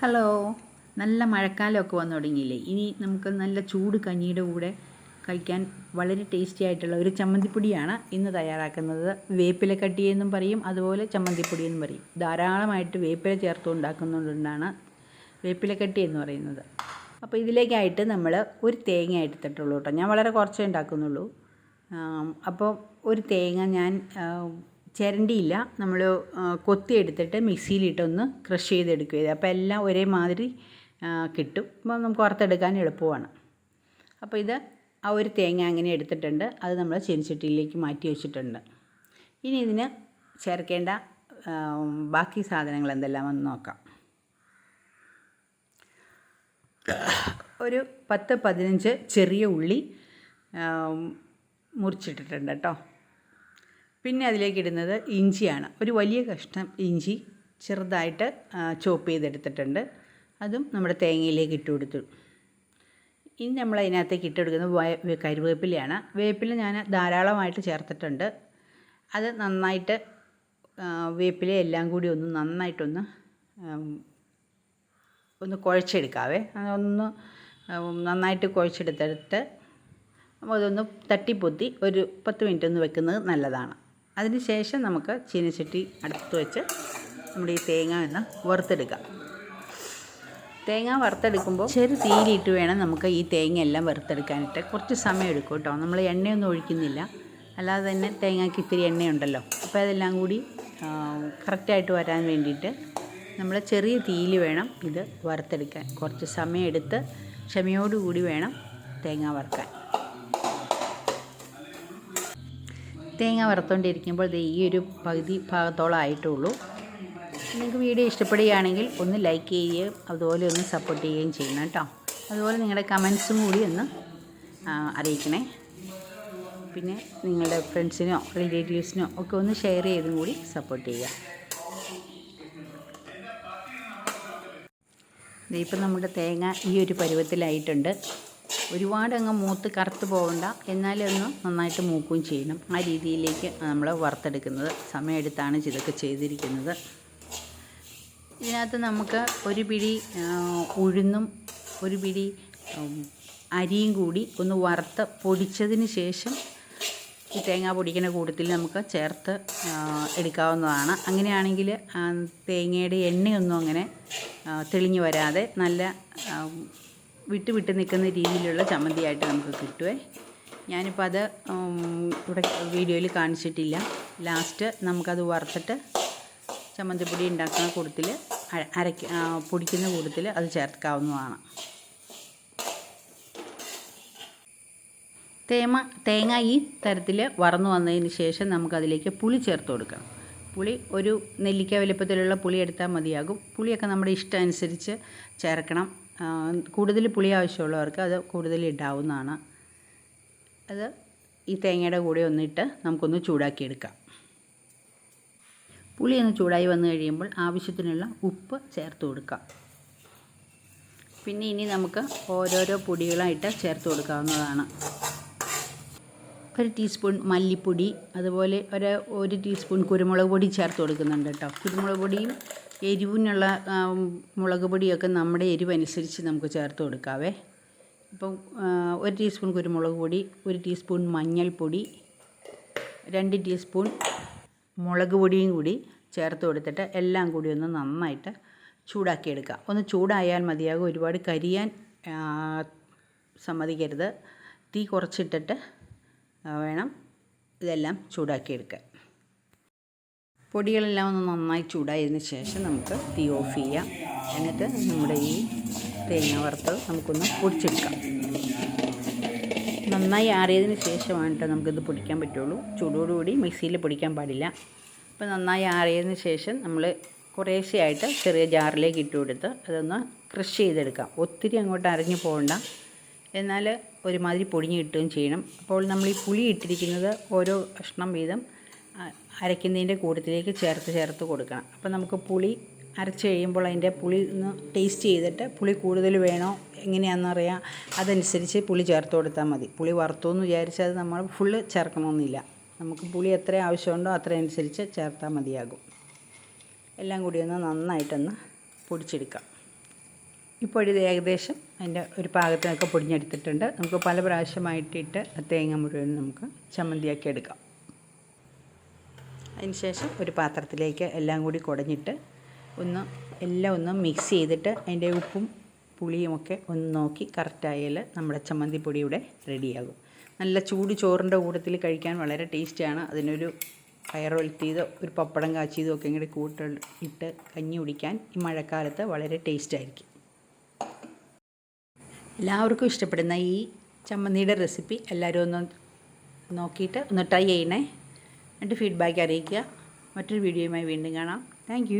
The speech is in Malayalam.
ഹലോ നല്ല മഴക്കാലമൊക്കെ വന്നു തുടങ്ങിയില്ലേ? ഇനി നമുക്ക് നല്ല ചൂട് കഞ്ഞിയുടെ കൂടെ കഴിക്കാൻ വളരെ ടേസ്റ്റി ആയിട്ടുള്ള ഒരു ചമ്മന്തിപ്പൊടിയാണ് ഇന്ന് തയ്യാറാക്കുന്നത്. വേപ്പില കട്ടിയെന്നും പറയും അതുപോലെ ചമ്മന്തിപ്പൊടി എന്നും പറയും. ധാരാളമായിട്ട് വേപ്പില ചേർത്ത് ഉണ്ടാക്കുന്നതുകൊണ്ടാണ് വേപ്പില കട്ടി എന്ന് പറയുന്നത്. അപ്പോൾ ഇതിലേക്കായിട്ട് നമ്മൾ ഒരു തേങ്ങ എടുത്തിട്ടുള്ളൂ കേട്ടോ. ഞാൻ വളരെ കുറച്ചേ ഉണ്ടാക്കുന്നുള്ളൂ. അപ്പോൾ ഒരു തേങ്ങ ഞാൻ ചിരണ്ടിയില്ല. നമ്മൾ കൊത്തി എടുത്തിട്ട് മിക്സിയിലിട്ടൊന്ന് ക്രഷ് ചെയ്തെടുക്കുക ചെയ്തത് അപ്പോൾ എല്ലാം ഒരേമാതിരി കിട്ടും. അപ്പോൾ നമുക്ക് വറുത്തെടുക്കാൻ എളുപ്പമാണ്. അപ്പോൾ ഇത് ആ ഒരു തേങ്ങ അങ്ങനെ എടുത്തിട്ടുണ്ട്. അത് നമ്മൾ ചെരിച്ചട്ടിയിലേക്ക് മാറ്റി വെച്ചിട്ടുണ്ട്. ഇനി ഇതിന് ചേർക്കേണ്ട ബാക്കി സാധനങ്ങൾ എന്തെല്ലാം എന്തെല്ലാമെന്ന് നോക്കാം. ഒരു പത്ത് പതിനഞ്ച് ചെറിയ ഉള്ളി മുറിച്ചിട്ടിട്ടുണ്ട് കേട്ടോ. പിന്നെ അതിലേക്ക് ഇടുന്നത് ഇഞ്ചിയാണ്. ഒരു വലിയ കഷ്ണം ഇഞ്ചി ചെറുതായിട്ട് ചോപ്പ് ചെയ്തെടുത്തിട്ടുണ്ട്. അതും നമ്മുടെ തേങ്ങയിലേക്ക് ഇട്ട് കൊടുത്തു. ഇനി നമ്മൾ അതിനകത്തേക്ക് ഇട്ടെടുക്കുന്നത് കരിവേപ്പിലയാണ്. വേപ്പില ഞാൻ ധാരാളമായിട്ട് ചേർത്തിട്ടുണ്ട്. അത് നന്നായിട്ട് വേപ്പില എല്ലാം കൂടി ഒന്ന് നന്നായിട്ടൊന്ന് ഒന്ന് കുഴച്ചെടുക്കാവേ. അതൊന്ന് നന്നായിട്ട് കുഴച്ചെടുത്തിട്ട് അതൊന്ന് തട്ടിപ്പൊത്തി ഒരു പത്ത് മിനിറ്റ് ഒന്ന് വെക്കുന്നത് നല്ലതാണ്. അതിന് ശേഷം നമുക്ക് ചീനച്ചട്ടി അടുത്ത് വെച്ച് നമ്മുടെ ഈ തേങ്ങ ഒന്ന് വറുത്തെടുക്കാം. തേങ്ങ വറുത്തെടുക്കുമ്പോൾ ചെറു തീയിലിട്ട് വേണം നമുക്ക് ഈ തേങ്ങ എല്ലാം വറുത്തെടുക്കാനായിട്ട്. കുറച്ച് സമയം എടുക്കും കേട്ടോ. നമ്മൾ എണ്ണയൊന്നും ഒഴിക്കുന്നില്ല. അല്ലാതെ തന്നെ തേങ്ങയ്ക്ക് ഇത്തിരി എണ്ണയുണ്ടല്ലോ. അപ്പോൾ അതെല്ലാം കൂടി കറക്റ്റായിട്ട് വരാൻ വേണ്ടിയിട്ട് നമ്മൾ ചെറിയ തീയിൽ വേണം ഇത് വറുത്തെടുക്കാൻ. കുറച്ച് സമയം എടുത്ത് ക്ഷമയോടുകൂടി വേണം തേങ്ങ വറുക്കാൻ. തേങ്ങ വറുത്തുകൊണ്ടിരിക്കുമ്പോൾ ഈ ഒരു പകുതി ഭാഗത്തോളം ആയിട്ടുള്ളൂ. നിങ്ങൾക്ക് വീഡിയോ ഇഷ്ടപ്പെടുകയാണെങ്കിൽ ഒന്ന് ലൈക്ക് ചെയ്യുകയും അതുപോലെ ഒന്ന് സപ്പോർട്ട് ചെയ്യുകയും ചെയ്യണം കേട്ടോ. അതുപോലെ നിങ്ങളുടെ കമൻസും കൂടി ഒന്ന് അറിയിക്കണേ. പിന്നെ നിങ്ങളുടെ ഫ്രണ്ട്സിനോ റിലേറ്റീവ്സിനോ ഒക്കെ ഒന്ന് ഷെയർ ചെയ്തും കൂടി സപ്പോർട്ട് ചെയ്യുക. ഇപ്പം നമ്മുടെ തേങ്ങ ഈ ഒരു പരുവത്തിലായിട്ടുണ്ട്. ഒരുപാട് അങ്ങ് മൂത്ത് കറുത്ത് പോകണ്ട എന്നാലും ഒന്ന് നന്നായിട്ട് മൂക്കുകയും ചെയ്യണം. ആ രീതിയിലേക്ക് നമ്മൾ വറുത്തെടുക്കുന്നത്. സമയമെടുത്താണ് ഇതൊക്കെ ചെയ്തിരിക്കുന്നത്. ഇതിനകത്ത് നമുക്ക് ഒരു പിടി ഉഴുന്നും ഒരു പിടി അരിയും കൂടി ഒന്ന് വറുത്ത് പൊടിച്ചതിന് ശേഷം ഈ തേങ്ങ പൊടിക്കുന്ന കൂട്ടത്തിൽ നമുക്ക് ചേർത്ത് എടുക്കാവുന്നതാണ്. അങ്ങനെയാണെങ്കിൽ തേങ്ങയുടെ എണ്ണയൊന്നും അങ്ങനെ തെളിഞ്ഞു വരാതെ നല്ല വിട്ട് വിട്ട് നിൽക്കുന്ന രീതിയിലുള്ള ചമ്മന്തിയായിട്ട് നമുക്ക് കിട്ടുമേ ഞാനിപ്പോൾ അത് ഇവിടെ വീഡിയോയിൽ കാണിച്ചിട്ടില്ല. ലാസ്റ്റ് നമുക്കത് വറുത്തിട്ട് ചമ്മന്തിപ്പൊടി ഉണ്ടാക്കുന്ന കൂട്ടത്തിൽ അരയ്ക്ക പൊടിക്കുന്ന കൂട്ടത്തിൽ അത് ചേർക്കാവുന്നതാണ്. തേമ തേങ്ങ ഈ തരത്തിൽ വറന്നു വന്നതിന് ശേഷം നമുക്കതിലേക്ക് പുളി ചേർത്ത് കൊടുക്കണം പുളി ഒരു നെല്ലിക്ക വലുപ്പത്തിലുള്ള പുളി എടുത്താൽ മതിയാകും. പുളിയൊക്കെ നമ്മുടെ ഇഷ്ടം അനുസരിച്ച് ചേർക്കണം. കൂടുതൽ പുളി ആവശ്യമുള്ളവർക്ക് അത് കൂടുതൽ ഇടാവുന്നതാണ്. അത് ഈ തേങ്ങയുടെ കൂടെ ഒന്നിട്ട് നമുക്കൊന്ന് ചൂടാക്കിയെടുക്കാം. പുളി ഒന്ന് ചൂടായി വന്നു കഴിയുമ്പോൾ ആവശ്യത്തിനുള്ള ഉപ്പ് ചേർത്ത് കൊടുക്കാം. പിന്നെ ഇനി നമുക്ക് ഓരോരോ പൊടികളായിട്ട് ചേർത്ത് കൊടുക്കാവുന്നതാണ്. ഒരു ടീസ്പൂൺ മല്ലിപ്പൊടി അതുപോലെ ഒരു ഒരു ടീസ്പൂൺ കുരുമുളക് പൊടി ചേർത്ത് കൊടുക്കുന്നുണ്ട് കേട്ടോ. കുരുമുളക് പൊടിയും എരിവിനുള്ള മുളക് പൊടിയൊക്കെ നമ്മുടെ എരിവനുസരിച്ച് നമുക്ക് ചേർത്ത് കൊടുക്കാവേ. അപ്പം ആ, ഒരു ടീസ്പൂൺ കുരുമുളക് പൊടി ഒരു ടീസ്പൂൺ മഞ്ഞൾപ്പൊടി രണ്ട് ടീസ്പൂൺ മുളക് പൊടിയും കൂടി ചേർത്ത് കൊടുത്തിട്ട് എല്ലാം കൂടി ഒന്ന് നന്നായിട്ട് ചൂടാക്കിയെടുക്കുക ഒന്ന് ചൂടായാൽ മതിയാകും. ഒരുപാട് കരിയാൻ സമ്മതിക്കരുത്. തീ കുറച്ചിട്ടിട്ട് വേണം ഇതെല്ലാം ചൂടാക്കിയെടുക്കാൻ. പൊടികളെല്ലാം ഒന്ന് നന്നായി ചൂടായതിന് ശേഷം നമുക്ക് തീ ഓഫ് ചെയ്യാം. എന്നിട്ട് നമ്മുടെ ഈ തേങ്ങ വറുത്തത് നമുക്കൊന്ന് പൊടിച്ചെടുക്കാം. നന്നായി ആറിയതിന് ശേഷമാണ് കേട്ടോ നമുക്കിത് പൊടിക്കാൻ പറ്റുള്ളൂ. ചൂടോടുകൂടി മിക്സിയിൽ പൊടിക്കാൻ പാടില്ല. അപ്പോൾ നന്നായി ആറിയതിന് ശേഷം നമ്മൾ കുറേശ്ശെയായിട്ട് ചെറിയ ജാറിലേക്ക് ഇട്ട് കൊടുത്ത് അതൊന്ന് ക്രഷ് ചെയ്തെടുക്കാം. ഒത്തിരി അങ്ങോട്ട് അരഞ്ഞു പോകണ്ട. എന്നാൽ ഒരുമാതിരി പൊടിഞ്ഞ് കിട്ടുകയും ചെയ്യണം. അപ്പോൾ നമ്മൾ ഈ പുളി ഇട്ടിരിക്കുന്നത് ഓരോ കഷ്ണം വീതം അരയ്ക്കുന്നതിന്റെ കൂട്ടത്തിലേക്ക് ചേർത്ത് ചേർത്ത് കൊടുക്കണം. അപ്പോൾ നമുക്ക് പുളി അരച്ച് കഴിയുമ്പോൾ അതിന്റെ പുളി ഒന്ന് ടേസ്റ്റ് ചെയ്തിട്ട് പുളി കൂടുതൽ വേണോ എങ്ങനെയാണെന്നറിയാം. അതനുസരിച്ച് പുളി ചേർത്ത് കൊടുത്താൽ മതി. പുളി വറുത്തു എന്ന് വിചാരിച്ചാൽ നമ്മൾ ഫുള്ള് ചേർക്കണമെന്നില്ല. നമുക്ക് പുളി എത്ര ആവശ്യമുണ്ടോ അത്ര അനുസരിച്ച് ചേർത്താൽ മതിയാകും. എല്ലാം കൂടി ഒന്ന് നന്നായിട്ടൊന്ന് പൊടിച്ചെടുക്കാം. ഇപ്പോൾ ഇത് ഏകദേശം അതിന്റെ ഒരു പാകത്തിനൊക്കെ പൊടിഞ്ഞെടുത്തിട്ടുണ്ട്. നമുക്ക് പല പ്രാവശ്യമായിട്ടിട്ട് തേങ്ങ മുഴുവൻ നമുക്ക് ചമ്മന്തിയാക്കി എടുക്കാം. അതിനുശേഷം ഒരു പാത്രത്തിലേക്ക് എല്ലാം കൂടി കുടഞ്ഞിട്ട് ഒന്ന് എല്ലാം ഒന്ന് മിക്സ് ചെയ്തിട്ട് അതിന്റെ ഉപ്പും പുളിയുമൊക്കെ ഒന്ന് നോക്കി കറക്റ്റായാൽ നമ്മുടെ ചമ്മന്തി പൊടിയുടെ റെഡിയാകും നല്ല ചൂട് ചോറിന്റെ കൂട്ടത്തിൽ കഴിക്കാൻ വളരെ ടേസ്റ്റിയാണ് അതിനൊരു പയറൊലത്തിയതോ ഒരു പപ്പടം കാച്ചിയതോ ഒക്കെ ഇങ്ങോട്ട് കൂട്ട ഇട്ട് കഞ്ഞി കുടിക്കാൻ ഈ മഴക്കാലത്ത് വളരെ ടേസ്റ്റായിരിക്കും എല്ലാവർക്കും ഇഷ്ടപ്പെടുന്ന ഈ ചമ്മന്തിയുടെ റെസിപ്പി എല്ലാവരും ഒന്ന് നോക്കിയിട്ട് ഒന്ന് ട്രൈ ചെയ്യണേ. എന്നിട്ട് ഫീഡ്ബാക്ക് അറിയിക്കുക. മറ്റൊരു വീഡിയോയുമായി വീണ്ടും കാണാം. താങ്ക്